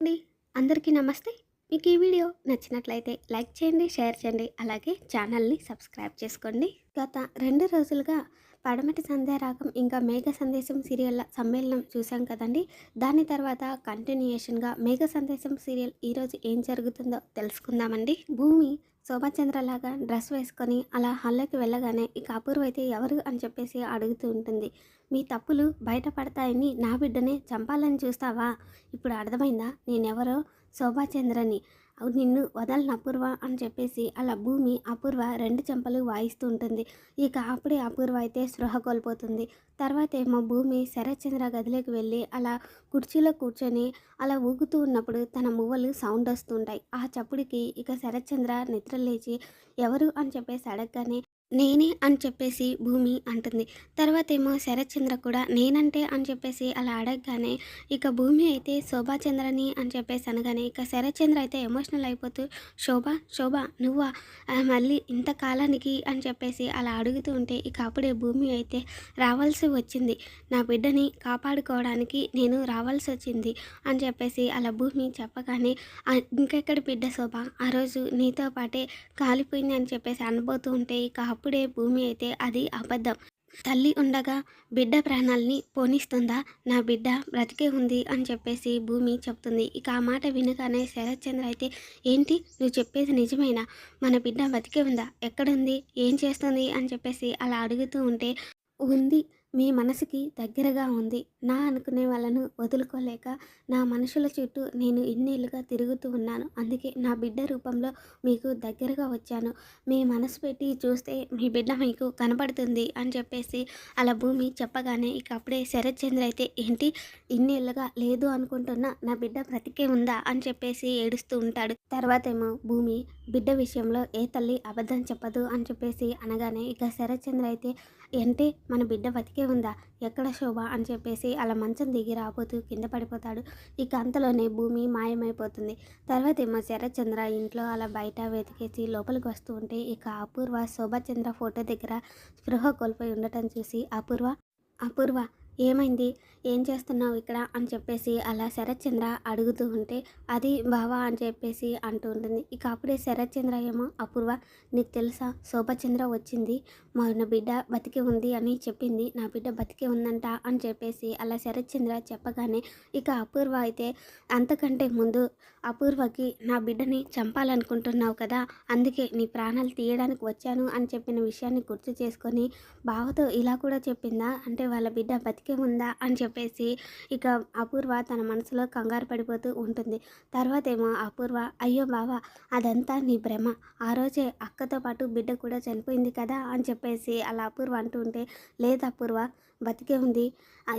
అండి. అందరికీ నమస్తే. మీకు ఈ వీడియో నచ్చినట్లయితే లైక్ చేయండి షేర్ చేయండి అలాగే ఛానల్ని సబ్స్క్రైబ్ చేసుకోండి. గత రెండు రోజులుగా పడమటి సంధ్యారాగం ఇంకా మేఘ సందేశం సీరియల్ సమ్మేళనం చూసాం కదండి. దాని తర్వాత కంటిన్యూయేషన్గా మేఘ సందేశం సీరియల్ ఈరోజు ఏం జరుగుతుందో తెలుసుకుందామండి. భూమి శోభాచంద్రలాగా డ్రెస్ వేసుకొని అలా హాల్లోకి వెళ్ళగానే ఇక అపూర్వ అయితే ఎవరు అని చెప్పేసి అడుగుతూ ఉంటుంది. మీ తప్పులు బయటపడతాయని నా బిడ్డనే చంపాలని చూస్తావా? ఇప్పుడు అర్థమైందా? నేనెవరో? శోభాచంద్రని అవి నిన్ను వదలను అపూర్వ అని చెప్పేసి అలా భూమి అపూర్వ రెండు చెంపలు వాయిస్తూ ఉంటుంది. ఇక అప్పుడే అపూర్వ అయితే స్పృహ కోల్పోతుంది. తర్వాత ఏమో భూమి శరత్చంద్ర గదిలోకి వెళ్ళి అలా కుర్చీలో కూర్చొని అలా ఊగుతూ ఉన్నప్పుడు తన మువ్వలు సౌండ్ వస్తుంటాయి. ఆ చప్పుడికి ఇక శరత్చంద్ర నిద్ర లేచి ఎవరు అని చెప్పేసి అడగగానే నేనే అని చెప్పేసి భూమి అంటుంది. తర్వాత ఏమో శరత్చంద్ర కూడా నేనంటే అని చెప్పేసి అలా అడగగానే ఇక భూమి అయితే శోభాచంద్రని అని చెప్పేసి అనగానే ఇక శరత్చంద్ర అయితే ఎమోషనల్ అయిపోతూ శోభ శోభ నువ్వా? మళ్ళీ ఇంతకాలానికి అని చెప్పేసి అలా అడుగుతూ ఉంటే ఇక అప్పుడే భూమి అయితే రావాల్సి వచ్చింది. నా బిడ్డని కాపాడుకోవడానికి నేను రావాల్సి వచ్చింది అని చెప్పేసి అలా భూమి చెప్పగానే ఇంకెక్కడ బిడ్డ శోభ? ఆ రోజు నీతో పాటే కాలిపోయింది అని చెప్పేసి అనబోతూ ఉంటే ఇక అప్పుడే భూమి అయితే అది అబద్ధం. తల్లి ఉండగా బిడ్డ ప్రాణాలని పోనిస్తుందా? నా బిడ్డ బ్రతికే ఉంది అని చెప్పేసి భూమి చెప్తుంది. ఇక ఆ మాట వినగానే శరత్చంద్ర అయితే ఏంటి? నువ్వు చెప్పేది నిజమేనా? మన బిడ్డ బతికే ఉందా? ఎక్కడుంది? ఏం చేస్తుంది? అని చెప్పేసి అలా అడుగుతూ ఉంటే ఉంది. మీ మనసుకి దగ్గరగా ఉంది. నా అనుకునే వాళ్ళను వదులుకోలేక నా మనుషుల చుట్టూ నేను ఇన్నేళ్ళుగా తిరుగుతూ ఉన్నాను. అందుకే నా బిడ్డ రూపంలో మీకు దగ్గరగా వచ్చాను. మీ మనసు పెట్టి చూస్తే మీ బిడ్డ మీకు కనపడుతుంది అని చెప్పేసి అలా భూమి చెప్పగానే ఇక అప్పుడే శరత్చంద్ర అయితే ఏంటి? ఇన్నేళ్ళుగా లేదు అనుకుంటున్నా నా బిడ్డ బ్రతికే ఉందా? అని చెప్పేసి ఏడుస్తూ ఉంటాడు. తర్వాత ఏమో భూమి బిడ్డ విషయంలో ఏ తల్లి అబద్ధం చెప్పదు అని చెప్పేసి అనగానే ఇక శరత్చంద్ర అయితే ఏంటి? మన బిడ్డ బతికే ఉందా? ఎక్కడ శోభ? అని చెప్పేసి అలా మంచం దిగి రాబోతూ కింద పడిపోతాడు. ఇక అంతలోనే భూమి మాయమైపోతుంది. తర్వాత ఏమో శరత్చంద్ర ఇంట్లో అలా బయట వెతికేసి లోపలికి వస్తూ ఉంటే ఇక అపూర్వ శోభాచంద్ర ఫోటో దగ్గర స్పృహ కోల్పోయి ఉండటం చూసి అపూర్వ అపూర్వ ఏమైంది? ఏం చేస్తున్నావు ఇక్కడ? అని చెప్పేసి అలా శరత్చంద్ర అడుగుతూ ఉంటే అది బావా అని చెప్పేసి అంటూ ఉంటుంది. ఇక అప్పుడే శరత్చంద్ర ఏమో అపూర్వ నీకు తెలుసా? శోభచంద్ర వచ్చింది. మన బిడ్డ బతికి ఉంది అని చెప్పింది. నా బిడ్డ బతికి ఉందంట అని చెప్పేసి అలా శరత్చంద్ర చెప్పగానే ఇక అపూర్వ అయితే అంతకంటే ముందు అపూర్వకి నా బిడ్డని చంపాలనుకుంటున్నావు కదా అందుకే నీ ప్రాణాలు తీయడానికి వచ్చాను అని చెప్పిన విషయాన్ని గుర్తు చేసుకొని బావతో ఇలా కూడా చెప్పిందా? అంటే వాళ్ళ బిడ్డ బతికే ఉందా? అని చెప్పి చెప్పేసి ఇక అపూర్వ తన మనసులో కంగారు పడిపోతూ ఉంటుంది. తర్వాత ఏమో అపూర్వ అయ్యో బావా అదంతా నీ భ్రమ. ఆ రోజే అక్కతో పాటు బిడ్డ కూడా చనిపోయింది కదా అని చెప్పేసి అలా అపూర్వ అంటూ ఉంటే లేదు అపూర్వ బతికే ఉంది.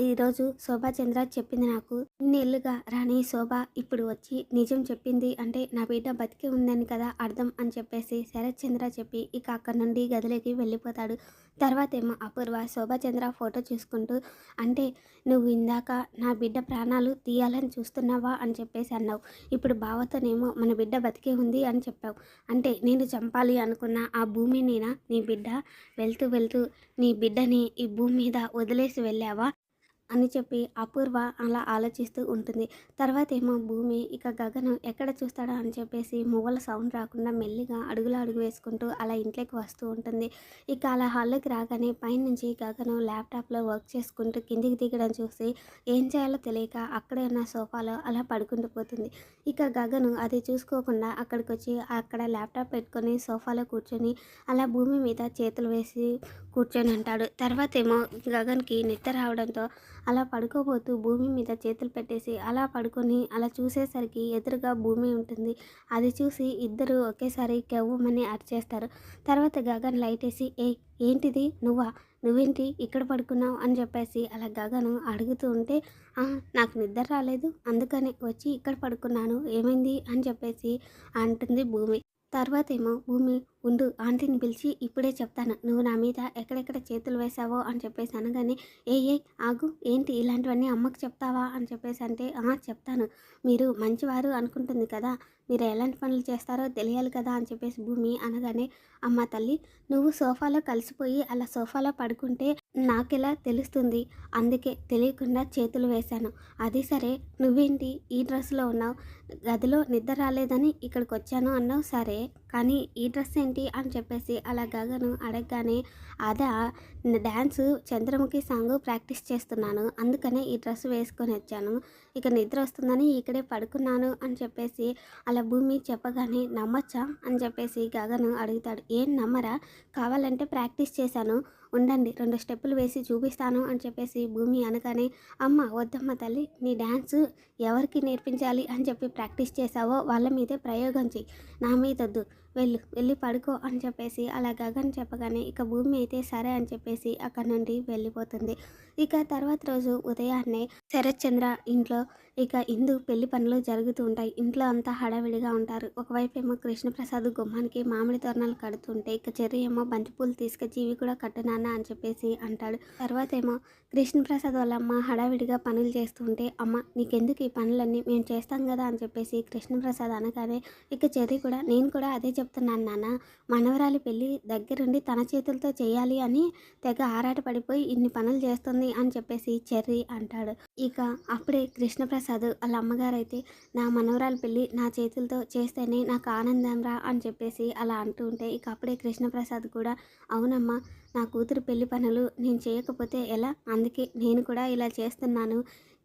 ఈరోజు శోభాచంద్ర చెప్పింది నాకు. ఇన్నేళ్ళుగా రాణి శోభ ఇప్పుడు వచ్చి నిజం చెప్పింది అంటే నా బిడ్డ బతికే ఉందని కదా అర్థం అని చెప్పేసి శరత్చంద్ర చెప్పి ఇక అక్కడ నుండి గదిలోకి వెళ్ళిపోతాడు. తర్వాత ఏమో అపూర్వ శోభాచంద్ర ఫోటో చూసుకుంటూ అంటే నువ్వు ఇందాక నా బిడ్డ ప్రాణాలు తీయాలని చూస్తున్నావా అని చెప్పేసి అన్నావు. ఇప్పుడు బావతోనేమో మన బిడ్డ బతికే ఉంది అని చెప్పావు. అంటే నేను చంపాలి అనుకున్న ఆ భూమినేనా నీ బిడ్డ వెళ్తూ వెళ్తూ నీ బిడ్డని ఈ భూమి మీద వదిలేసి వెళ్ళావా? అని చెప్పి అపూర్వ అలా ఆలోచిస్తూ ఉంటుంది. తర్వాత ఏమో భూమి ఇక గగను ఎక్కడ చూస్తాడా అని చెప్పేసి మువ్వల సౌండ్ రాకుండా మెల్లిగా అడుగులు అడుగు వేసుకుంటూ అలా ఇంట్లోకి వస్తూ ఉంటుంది. ఇక అలా హాల్లోకి రాగానే పైనుంచి గగను ల్యాప్టాప్లో వర్క్ చేసుకుంటూ కిందికి దిగడం చూసి ఏం చేయాలో తెలియక అక్కడే ఉన్న సోఫాలో అలా పడుకుంటూ పోతుంది. ఇక గగను అది చూసుకోకుండా అక్కడికి వచ్చి అక్కడ ల్యాప్టాప్ పెట్టుకొని సోఫాలో కూర్చొని అలా భూమి మీద చేతులు వేసి కూర్చొని ఉంటాడు. తర్వాత ఏమో గగన్కి నిద్ర రావడంతో అలా పడుకోబోతూ భూమి మీద చేతులు పెట్టేసి అలా పడుకొని అలా చూసేసరికి ఎదురుగా భూమి ఉంటుంది. అది చూసి ఇద్దరు ఒకేసారి కెవ్వమని అరిచేస్తారు తర్వాత గగన్ లైట్ వేసి ఏ ఏంటిది? నువ్వా? నువ్వేంటి? ఇక్కడ పడుకున్నావు? అని చెప్పేసి అలా గగను అడుగుతూ ఉంటే నాకు నిద్ర రాలేదు. అందుకనే వచ్చి ఇక్కడ పడుకున్నాను. ఏమైంది? అని చెప్పేసి అంటుంది భూమి. తర్వాత ఏమో భూమి ఉండు ఆంటీని పిలిచి ఇప్పుడే చెప్తాను. నువ్వు నా మీద ఎక్కడెక్కడ చేతులు వేసావో అని చెప్పేసి అనగానే ఏ ఏ ఆగు ఏంటి ఇలాంటివన్నీ అమ్మకు చెప్తావా అని చెప్పేసి అంటే "ఆ, చెప్తాను. మీరు మంచివారు అనుకుంటుంది కదా మీరు ఎలాంటి పనులు చేస్తారో తెలియాలి కదా అని చెప్పేసి భూమి అనగానే అమ్మ తల్లి నువ్వు సోఫాలో కలిసిపోయి అలా సోఫాలో పడుకుంటే నాకెలా తెలుస్తుంది? అందుకే తెలియకుండా చేతులు వేశాను. అది సరే నువ్వేంటి ఈ డ్రెస్లో ఉన్నావు? గదిలో నిద్ర రాలేదని ఇక్కడికి వచ్చాను అన్నావు సరే. కానీ ఈ డ్రెస్ ఏంటి ఏంటి అని చెప్పేసి అలా గగను అడగగానే అదా డ్యాన్స్ చంద్రముఖి సాంగ్ ప్రాక్టీస్ చేస్తున్నాను. అందుకనే ఈ డ్రెస్ వేసుకొని వచ్చాను. ఇక నిద్ర వస్తుందని ఇక్కడే పడుకున్నాను అని చెప్పేసి అలా భూమి చెప్పగానే నమ్మచ్చా? అని చెప్పేసి గగను అడుగుతాడు. ఏం నమ్మరా? కావాలంటే ప్రాక్టీస్ చేశాను. ఉండండి రెండు స్టెప్పులు వేసి చూపిస్తాను అని చెప్పేసి భూమి అనగానే అమ్మ వద్దమ్మ తల్లి నీ డ్యాన్స్ ఎవరికి నేర్పించాలి అని చెప్పి ప్రాక్టీస్ చేసావో వాళ్ళ మీదే ప్రయోగం చేయి. నా మీద వద్దు వెళ్ళు వెళ్ళి పడుకో అని చెప్పేసి అలా గగన్ చెప్పగానే ఇక భూమి అయితే సరే అని చెప్పేసి అక్కడ నుండి వెళ్ళిపోతుంది. ఇక తర్వాత రోజు ఉదయాన్నే శరత్చంద్ర ఇంట్లో ఇక ఇందు పెళ్ళి పనులు జరుగుతూ ఉంటాయి. ఇంట్లో అంతా హడావిడిగా ఉంటారు. ఒకవైపు ఏమో కృష్ణప్రసాద్ గుమ్మానికి మామిడి తోరణాలు కడుతుంటే ఇక చెర్రి ఏమో బంతిపూలు తీసుకొచ్చి ఇవి కూడా కట్టనాన్న అని చెప్పేసి అంటాడు. తర్వాత ఏమో కృష్ణప్రసాద్ వాళ్ళ అమ్మ హడావిడిగా పనులు చేస్తుంటే అమ్మ నీకెందుకు ఈ పనులన్నీ? మేము చేస్తాం కదా అని చెప్పేసి కృష్ణప్రసాద్ అనగానే ఇక చెర్రి కూడా నేను కూడా అదే చెప్తున్నాను నాన్న. మనవరాలి పెళ్ళి దగ్గరుండి తన చేతులతో చేయాలి అని తెగ ఆరాట పడిపోయి ఇన్ని పనులు చేస్తుంది అని చెప్పేసి చెర్రి అంటాడు. ఇక అప్పుడే కృష్ణప్రసాద్ వాళ్ళ అమ్మగారు అయితే నా మనవరాలు పెళ్ళి నా చేతులతో చేస్తేనే నాకు ఆనందం రా అని చెప్పేసి అలా అంటూ ఉంటే ఇక అప్పుడే కృష్ణప్రసాద్ కూడా అవునమ్మా నా కూతురు పెళ్ళి పనులు నేను చేయకపోతే ఎలా? అందుకే నేను కూడా ఇలా చేస్తున్నాను.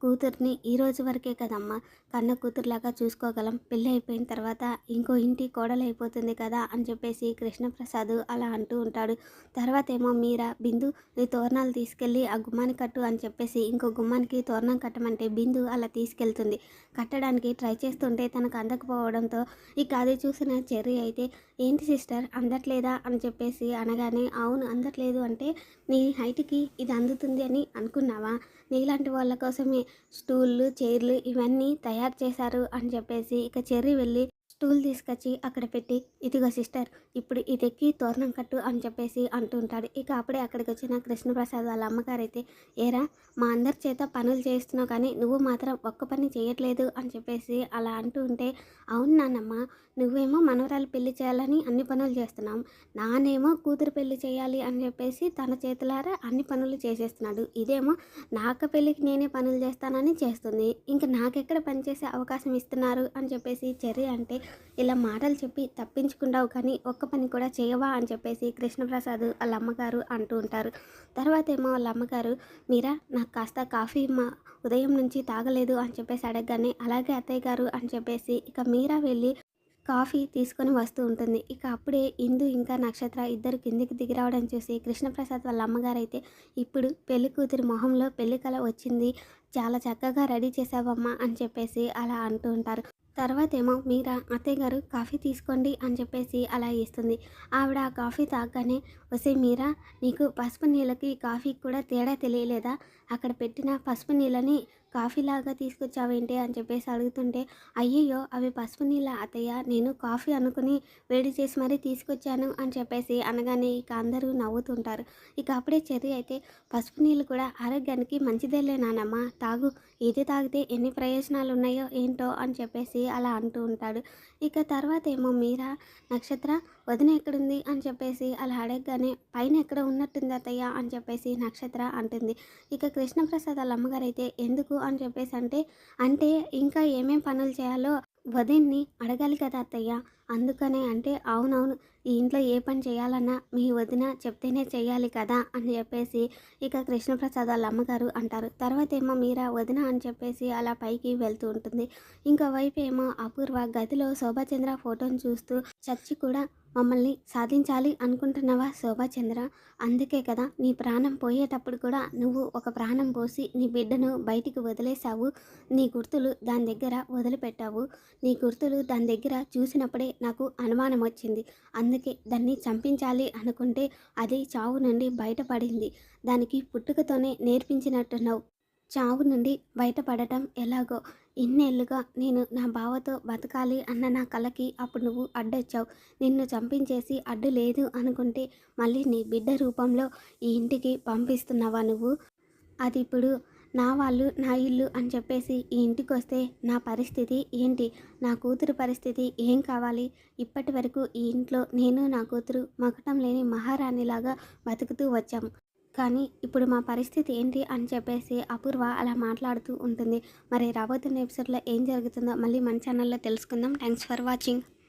కూతుర్ని ఈ రోజు వరకే కదమ్మా. కన్న కూతురులాగా చూసుకోగలం. పెళ్ళి అయిపోయిన తర్వాత ఇంకో ఇంటి కోడలు అయిపోతుంది కదా అని చెప్పేసి కృష్ణప్రసాద్ అలా అంటూ ఉంటాడు. తర్వాత ఏమో మీరా బిందు నీ తోరణాలు తీసుకెళ్ళి ఆ గుమ్మాన్ని కట్టు అని చెప్పేసి ఇంకో గుమ్మానికి తోరణం కట్టమంటే బిందు అలా తీసుకెళ్తుంది. కట్టడానికి ట్రై చేస్తుంటే తనకు అందకపోవడంతో ఇక అది చూసిన చెర్రీ అయితే ఏంటి సిస్టర్ అందట్లేదా? అని చెప్పేసి అనగానే అవును అందట్లేదు అంటే నీ హైట్కి ఇది అందుతుంది అని అనుకున్నావా? నీలాంటి వాళ్ళ కోసమే స్టూళ్ళు చైర్లు ఇవన్నీ తయారు చేశారు అని చెప్పేసి ఇక చెర్రీ వెళ్ళి స్టూల్ తీసుకొచ్చి అక్కడ పెట్టి ఇదిగో సిస్టర్ ఇప్పుడు ఇది ఎక్కి తోరణం కట్టు అని చెప్పేసి అంటుంటాడు. ఇక అప్పుడే అక్కడికి వచ్చిన కృష్ణప్రసాద్ వాళ్ళ అమ్మగారు అయితే ఏరా మా అందరి చేత పనులు చేస్తున్నావు కానీ నువ్వు మాత్రం ఒక్క పని చేయట్లేదు అని చెప్పేసి అలా అంటూ ఉంటే అవును నాన్నమ్మ నువ్వేమో మనవరాలు పెళ్ళి చేయాలని అన్ని పనులు చేస్తున్నాం నానేమో కూతురు పెళ్ళి చేయాలి అని చెప్పేసి తన చేతులారా అన్ని పనులు చేసేస్తున్నాడు. ఇదేమో నాక పెళ్ళికి నేనే పనులు చేస్తానని చేస్తుంది. ఇంకా నాకెక్కడ పని చేసే అవకాశం ఇస్తున్నారు అని చెప్పేసి చెర్రీ అంటే ఇలా మాటలు చెప్పి తప్పించుకుంటావు కానీ ఒక్క పని కూడా చేయవా అని చెప్పేసి కృష్ణప్రసాద్ వాళ్ళ అమ్మగారు అంటూ ఉంటారు. తర్వాత ఏమో వాళ్ళ అమ్మగారు మీరా నాకు కాస్త కాఫీ మా ఉదయం నుంచి తాగలేదు అని చెప్పేసి అడగగానే అలాగే అత్తయ్య గారు అని చెప్పేసి ఇక మీరా వెళ్ళి కాఫీ తీసుకొని వస్తూ ఉంటుంది. ఇక అప్పుడే ఇందు ఇంకా నక్షత్ర ఇద్దరు కిందికి దిగిరావడం చూసి కృష్ణప్రసాద్ వాళ్ళ అమ్మగారు అయితే ఇప్పుడు పెళ్ళి కూతురి మొహంలో పెళ్ళి కళ వచ్చింది చాలా చక్కగా రెడీ చేసావమ్మా అని చెప్పేసి అలా అంటూ ఉంటారు. తర్వాత ఏమో మీరా అత్తయ్య గారు కాఫీ తీసుకోండి అని చెప్పేసి అలా ఇస్తుంది ఆవిడ ఆ కాఫీ తాగగానే వసే మీరా నీకు పసుపు నీళ్ళకి కాఫీకి కూడా తేడా తెలియలేదా? అక్కడ పెట్టిన పసుపు నీళ్ళని కాఫీ లాగా తీసుకొచ్చావేంటి అని చెప్పేసి అడుగుతుంటే అయ్యయ్యో అవి పసుపు నీళ్ళ అత్తయ్య నేను కాఫీ అనుకుని వేడి చేసి మరీ తీసుకొచ్చాను అని చెప్పేసి అనగానే ఇక అందరూ నవ్వుతుంటారు. ఇక అప్పుడే చెర్రీ అయితే పసుపు నీళ్ళు కూడా ఆరోగ్యానికి మంచిదేలే నానమ్మ తాగు. ఇది తాగితే ఎన్ని ప్రయోజనాలు ఉన్నాయో ఏంటో అని చెప్పేసి అలా అంటూ ఉంటాడు. ఇక తర్వాత ఏమో మీరా నక్షత్ర వదిన ఎక్కడుంది అని చెప్పేసి అలా అడగగానే పైన ఎక్కడ ఉన్నట్టుంది అత్తయ్య? అని చెప్పేసి నక్షత్ర అంటుంది. ఇక కృష్ణప్రసాద్ వాళ్ళ అమ్మగారు అయితే ఎందుకు? అని చెప్పేసి అంటే అంటే ఇంకా ఏమేం పనులు చేయాలో వదిన్ని అడగాలి కదా అత్తయ్య. అందుకనే అంటే అవునవును ఈ ఇంట్లో ఏ పని చేయాలన్నా మీ వదిన చెప్తేనే చేయాలి కదా? అని చెప్పేసి ఇక కృష్ణప్రసాద్ వాళ్ళ అమ్మగారు అంటారు. తర్వాత ఏమో మీరా వదిన అని చెప్పేసి అలా పైకి వెళ్తూ ఉంటుంది. ఇంకో వైపు ఏమో అపూర్వ గదిలో శోభాచంద్ర ఫోటోని చూస్తూ చచ్చి కూడా మమ్మల్ని సాధించాలి అనుకుంటున్నావా శోభాచంద్ర అందుకే కదా నీ ప్రాణం పోయేటప్పుడు కూడా నువ్వు ఒక ప్రాణం పోసి నీ బిడ్డను బయటికి వదిలేశావు. నీ గుర్తులు దాని దగ్గర వదిలిపెట్టావు. నీ గుర్తులు దాని దగ్గర చూసినప్పుడే నాకు అనుమానం వచ్చింది. అందుకే దాన్ని చంపించాలి అనుకుంటే అది చావు నుండి బయటపడింది. దానికి పుట్టుకతోనే నేర్పించినట్టున్నావు. చావు నుండి బయటపడటం ఎలాగో? ఇన్నేళ్ళుగా నేను నా బావతో బతకాలి అన్న నా కలకి అప్పుడు నువ్వు అడ్డొచ్చావు. నిన్ను చంపించేసి అడ్డు లేదు అనుకుంటే మళ్ళీ నీ బిడ్డ రూపంలో ఈ ఇంటికి పంపిస్తున్నావా నువ్వు? అది ఇప్పుడు నా వాళ్ళు నా ఇల్లు అని చెప్పేసి ఈ ఇంటికి వస్తే నా పరిస్థితి ఏంటి? నా కూతురు పరిస్థితి ఏం కావాలి? ఇప్పటి వరకు ఈ ఇంట్లో నేను నా కూతురు మగటం లేని మహారాణిలాగా బతుకుతూ వచ్చాం. కానీ ఇప్పుడు మా పరిస్థితి ఏంటి అని చెప్పేసి అపూర్వ అలా మాట్లాడుతూ ఉంటుంది. మరి రాబోతున్న ఎపిసోడ్లో ఏం జరుగుతుందో మళ్ళీ మన ఛానల్లో తెలుసుకుందాం. Thanks for watching